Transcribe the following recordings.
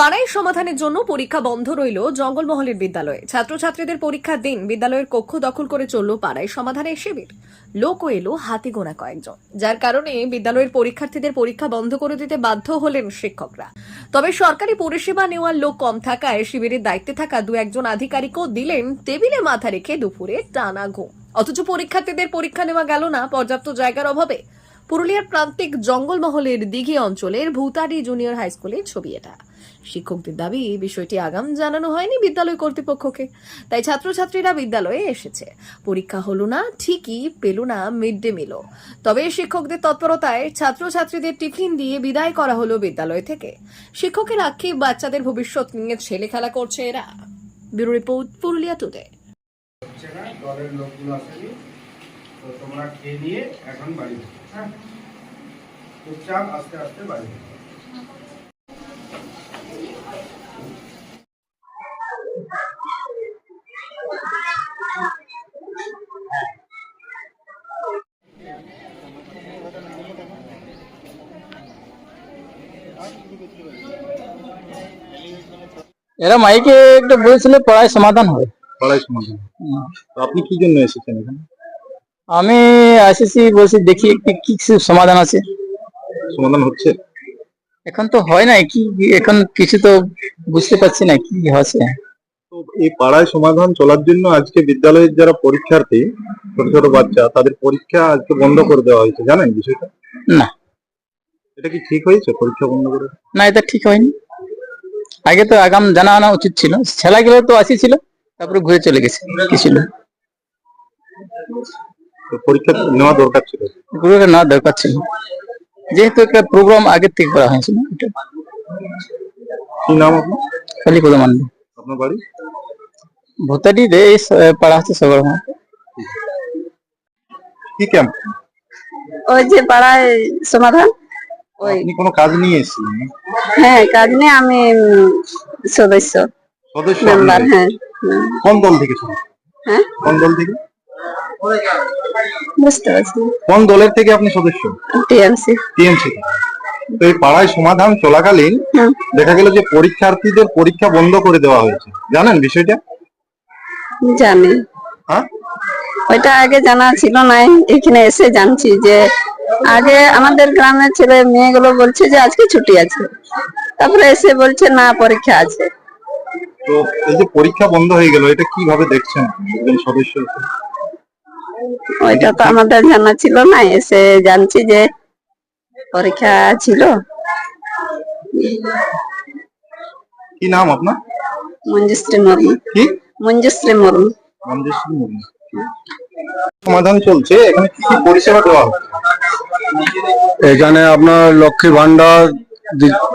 পাড়ায় সমাধানের জন্য পরীক্ষা বন্ধ রইল জঙ্গলমহলের বিদ্যালয়ে। ছাত্রছাত্রীদের পরীক্ষার দিন বিদ্যালয়ের কক্ষ দখল করে চলল পাড়ায় সমাধানের শিবির। লোকও এলো হাতে গোনা কয়েকজন। যার কারণে বিদ্যালয়ের পরীক্ষার্থীদের পরীক্ষা বন্ধ করে দিতে বাধ্য হলেন শিক্ষকরা। তবে সরকারি পরিষেবা নেওয়ার লোক কম থাকায় শিবিরের দায়িত্বে থাকা দু একজন আধিকারিকও দিলেন টেবিলে মাথা রেখে দুপুরে টানা ঘুম। অথচ পরীক্ষার্থীদের পরীক্ষা নেওয়া গেল না পর্যাপ্ত জায়গার অভাবে। পুরুলিয়ার প্রান্তিক জঙ্গলমহলের দিঘি অঞ্চলের ভূতারি জুনিয়র হাই স্কুলের ছবি এটা। শিক্ষকদের দাবি বিষয়টি আগাম জানানো হয়নি বিদ্যালয় কর্তৃপক্ষকে। তাই ছাত্রছাত্রীরা বিদ্যালয়ে এসেছে। পরীক্ষা হলো না, ঠিকই পেল না, মিড ডে মিলও। তবে শিক্ষকদের তৎপরতায় ছাত্রছাত্রীদের টিফিন দিয়ে বিদায় করা হলো বিদ্যালয় থেকে। শিক্ষকের আক্ষেপ, বাচ্চাদের ভবিষ্যৎ নিয়ে ছেলে খেলা করছে এরা। Bureau report, Purulia today. তোমরা খেয়ে নিয়ে এখন বাড়ি হ্যাঁ চুপচাপ আস্তে আস্তে বাড়ি এরা মাইকে একটা বলেছিল পড়ায় সমাধান হবে। পাড়ায় সমাধান তো আপনি কি জন্য এসেছেন এখানে? আমি আসেছি বলছি দেখি কি সমাধান আছে। সমাধান হচ্ছে? এখন তো হয় নাই কি এখন কিছু তো বুঝতে পারছি না কি হচ্ছে। তো এই পাড়ায় সমাধান চলার জন্য আজকে বিদ্যালয়ের যারা পরীক্ষার্থী ছোট ছোট বাচ্চা তাদের পরীক্ষা আজকে বন্ধ করে দেওয়া হয়েছে জানেন বিষয়টা? না। এটা কি ঠিক হয়েছে পরীক্ষা বন্ধ করে? না এটা ঠিক হয়নি। আগে তো আগাম জানা আনা উচিত ছিল। ছেলেগুলো তো আসিছিল তারপরে ঘুরে চলে গেছে কিছু না তো পরীক্ষা নেওয়া দরকার ছিল। ঘুরে না দরকার ছিল। যেহেতু একটা প্রোগ্রাম আগের থেকে করা হয়েছিল এটা কি নাম আপনার? খালি করে মানবে আপনার বাড়ি? ভোটারি রে এই পাড়া হচ্ছে সবার কি ক্যাম্প ওই যে পাড়ায় সমাধান। ওই আপনি কোনো কাজ নিয়ে এসেছিলেন হ্যাঁ কাজ নিয়ে আমি সদস্য। সদস্য মেম্বার হ্যাঁ হুম, কোন দল থেকে হ্যাঁ? কোন দল থেকে? বুঝতে পারছি কোন দলের থেকে আপনি সদস্য? টিএমসি। টিএমসি তো এই পাড়ায় সমাধান চলাকালীন দেখা গেল যে পরীক্ষার্থীদের পরীক্ষা বন্ধ করে দেওয়া হয়েছে। জানেন বিষয়টা? জানি। হ্যাঁ? ওইটা আগে জানা ছিল না এখানে এসে জানছি যে আগে আমাদের গ্রামের ছেলে মেয়েগুলো বলছে যে আজকে ছুটি আছে। তারপরে এসে বলছে না পরীক্ষা আছে। তো এই যে পরীক্ষা বন্ধ হয়ে গেল এটা কীভাবে দেখছেন একজন সদস্য? ওইটা তো আমাদের জানা ছিল না এসে জানছি যে পরীক্ষা ছিল। কি নাম আপনার? মঞ্জুশ্রী মুর্মু। কি? মঞ্জুশ্রী মুর্মু। মঞ্জুশ্রী মুর্মু। সমাধান চলছে এখানে কি কি পরিষেবা দেওয়া হচ্ছে? এখানে আপনার লক্ষ্মী ভান্ডার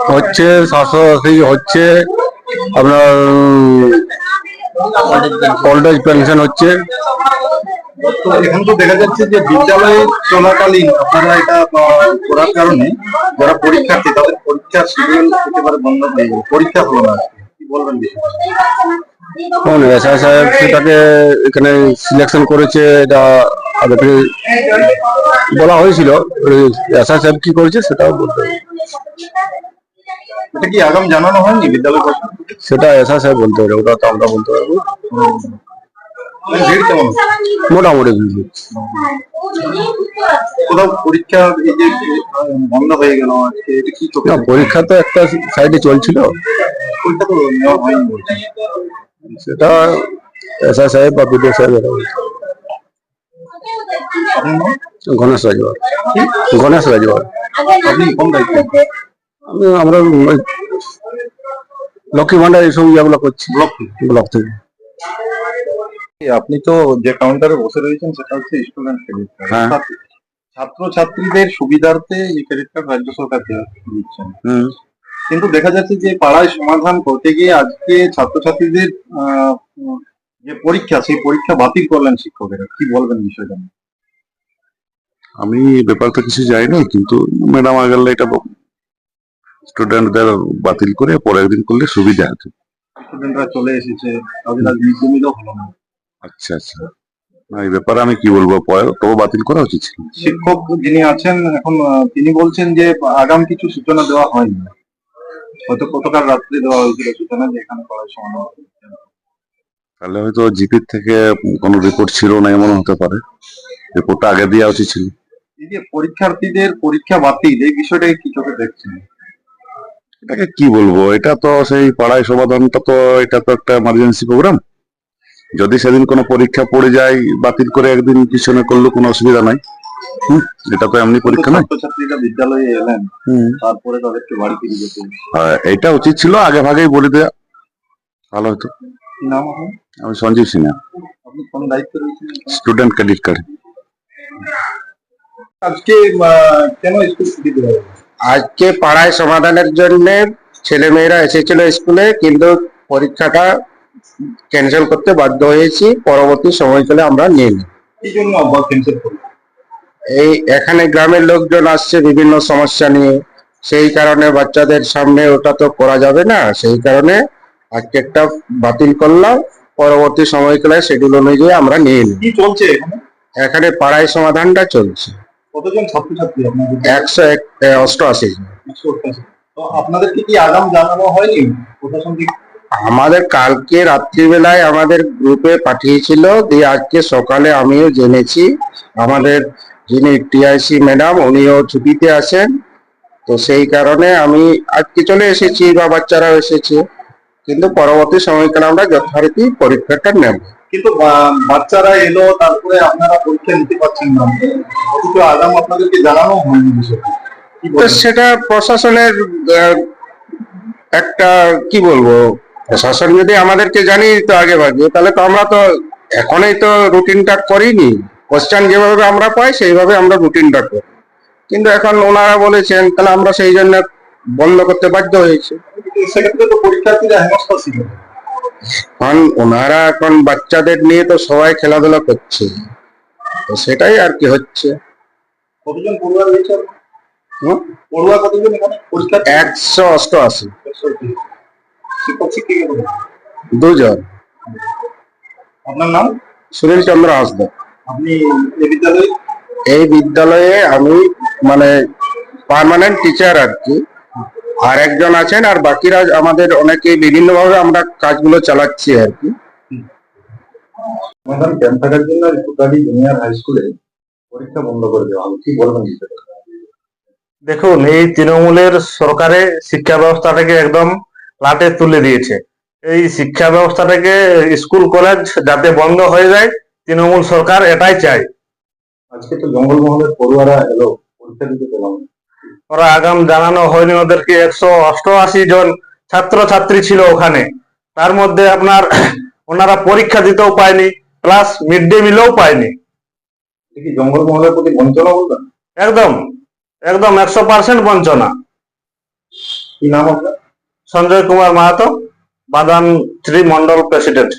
হচ্ছে স্বাস্থ্য সাথী হচ্ছে, আপনার এজ পেনশন হচ্ছে। তো দেখা যাচ্ছে যে বিদ্যালয়ে চলাকালীন আপনারা এটা করার কারণে যারা তাদের পরীক্ষার একেবারে বন্ধ হয়ে পরীক্ষা না কি। বলবেন সাহেব সেটাকে এখানে সিলেকশন করেছে এটা বলা হয়েছিল। এসআই সাহেব কি করেছে সেটাও বলতে। এটা কি আগাম জানানো হয়নি বিদ্যালয় সেটা এসআই সাহেব বলতে পারে ওটা তো আমরা বলতে পারব। মোটামুটি পরীক্ষা বন্ধ হয়ে গেল পরীক্ষা তো একটা সাইডে চলছিল। সেটা এসআই সাহেব বা বিডিও সাহেব এরা বলছে। আপনার নাম? গণেশ রাজওয়ার গণেশ রাজওয়ার আপনি আমি আমরা লক্ষ্মী ভান্ডার এইসব ইয়েগুলো করছি। ব্লক থেকে? ব্লক থেকে। আপনি তো যে কাউন্টারে বসে রয়েছেন সেটা হচ্ছে স্টুডেন্ট ক্রেডিট হ্যাঁ। কার্ড ছাত্র ছাত্রীদের সুবিধার্থে এই ক্রেডিট কার্ড রাজ্য সরকার দিচ্ছেন। হুম। কিন্তু দেখা যাচ্ছে যে পাড়ায় সমাধান করতে গিয়ে আজকে ছাত্রছাত্রীদের যে পরীক্ষা সেই পরীক্ষা বাতিল করলেন শিক্ষকেরা। কি বলবেন বিষয়টা? আমি ব্যাপারটা কিছু জানি কিন্তু ম্যাডাম আগের এটা স্টুডেন্টদের বাতিল করে পরের দিন করলে সুবিধা আছে স্টুডেন্টরা চলে এসেছে তাদের আজ মিড হলো না। আচ্ছা আচ্ছা। না এই ব্যাপারে আমি কি বলব? পরে তবু বাতিল করা উচিত ছিল। শিক্ষক যিনি আছেন এখন তিনি বলছেন যে আগাম কিছু সূচনা দেওয়া হয়নি। হয়তো গতকাল রাত্রে দেওয়া হয়েছিল সূচনা যে এখানে করার সমাধান তাহলে হয়তো জিপির থেকে কোনো রিপোর্ট ছিল না এমন হতে পারে। রিপোর্টটা আগে দেওয়া উচিত ছিল। এই যে পরীক্ষার্থীদের পরীক্ষা বাতিল এই বিষয়টাকে কি চোখে দেখছেন? এটাকে কি বলব? এটা তো সেই পাড়ায় সমাধানটা তো এটা তো একটা এমার্জেন্সি প্রোগ্রাম যদি সেদিন কোনো পরীক্ষা পড়ে যায় বাতিল করে একদিন পিছনে করলে কোনো অসুবিধা নাই। এটা তো এমনি পরীক্ষা নয়। ছাত্রছাত্রীরা বিদ্যালয়ে এলেন তারপরে তাদেরকে বাড়ি ফিরে যেতে। এটা উচিত ছিল আগে ভাগেই বলে দেয়া। ভালো হতো। নাম আমি সঞ্জীব সিনহা। আপনি কোন দায়িত্বে রয়েছেন? Student credit card. আজকে কেন স্কুল ছুটি দেওয়া আজকে পাড়ায় সমাধানের জন্য ছেলে মেয়েরা এসেছিল স্কুলে কিন্তু পরীক্ষাটা ক্যান্সেল করতে বাধ্য হয়েছি। পরবর্তী সময়কালে আমরা নিয়ে নিই জন্য আবার ক্যান্সেল করল এই এখানে গ্রামের লোকজন আসছে বিভিন্ন সমস্যা নিয়ে। সেই কারণে বাচ্চাদের সামনে ওটা তো করা যাবে না। সেই কারণে আজকে একটা বাতিল করলাম। পরবর্তী সময়কালে শিডিউল অনুযায়ী আমরা নিয়ে নিই কি চলছে এখানে? এখানে পাড়ায় সমাধানটা চলছে। কতজন ছাত্রছাত্রী আপনাদের? একশো এক অষ্টআশি জন। তো আপনাদেরকে কি আগাম জানানো হয়নি? প্রশাসন থেকে আমাদের কালকে রাত্রিবেলায় আমাদের গ্রুপে পাঠিয়েছিল দিয়ে আজকে সকালে আমিও জেনেছি। আমাদের যিনি টিআইসি ম্যাডাম উনিও ছুটিতে আছেন তো সেই কারণে আমি আজকে চলে এসেছি বা বাচ্চারাও এসেছে। কিন্তু পরবর্তী সময়কালে আমরা যথারীতি পরীক্ষাটা নেব। কিন্তু বাচ্চারা এলো তারপরে আপনারা পরীক্ষা নিতে পারছেন না। অথচ আগাম আপনাদেরকে জানানো হয়নি বিষয়টা? সেটা প্রশাসনের একটা কি বলব প্রশাসন যদি আমাদেরকে জানিয়ে দিত আগে ভাগে তাহলে তো আমরা তো এখনই তো রুটিনটা করিনি। কোশ্চেন যেভাবে আমরা পাই সেইভাবে আমরা রুটিনটা করি। কিন্তু এখন ওনারা বলেছেন তাহলে আমরা সেই জন্য বন্ধ করতে বাধ্য হয়েছে। সেক্ষেত্রে তো পরীক্ষার্থীরা হেনস্থা ছিল। কারণ ওনারা এখন বাচ্চাদের নিয়ে তো সবাই খেলাধুলা করছে। তো সেটাই আর কি হচ্ছে। কতজন পড়ুয়া রয়েছে? পড়ুয়া কতজন এখানে পরীক্ষার্থী? একশো অষ্টআশি? দুজন। আপনার নাম? সুনীল চন্দ্র হাসদা। এই বিদ্যালয়ে? এই বিদ্যালয়ে আমি মানে পার্মানেন্ট টিচার আর কি। আর একজন আছেন আর বাকিরা আমাদের অনেকে বিভিন্ন ভাবে আমরা কাজগুলো চালাচ্ছি আর কি। সমাধান ক্যাম্প থাকার জন্য জুনিয়র হাই স্কুলে পরীক্ষা বন্ধ করে দেওয়া হলো কি বলবেন দেখুন এই তৃণমূলের সরকারে শিক্ষা ব্যবস্থাটাকে একদম লাটে তুলে দিয়েছে। এই শিক্ষা ব্যবস্থাটাকে স্কুল কলেজ যাতে বন্ধ হয়ে যায় তৃণমূল সরকার এটাই চায়। আজকে তো জঙ্গলমহলের পড়ুয়ারা এলো পরীক্ষা দিতে পেলাম ওরা আগাম জানানো হয়নি ওদেরকে একশো অষ্টআশি জন ছাত্র ছাত্রী ছিল ওখানে। তার মধ্যে আপনার ওনারা পরীক্ষা দিতেও পায়নি প্লাস মিড ডে মিলও পায়নি। জঙ্গলমহলের প্রতি বঞ্চনা বলবেন? একদম একদম একশো পার্সেন্ট বঞ্চনা। কি নাম আপনার? সঞ্জয় কুমার মাহাতো বাদান শ্রী মন্ডল প্রেসিডেন্ট।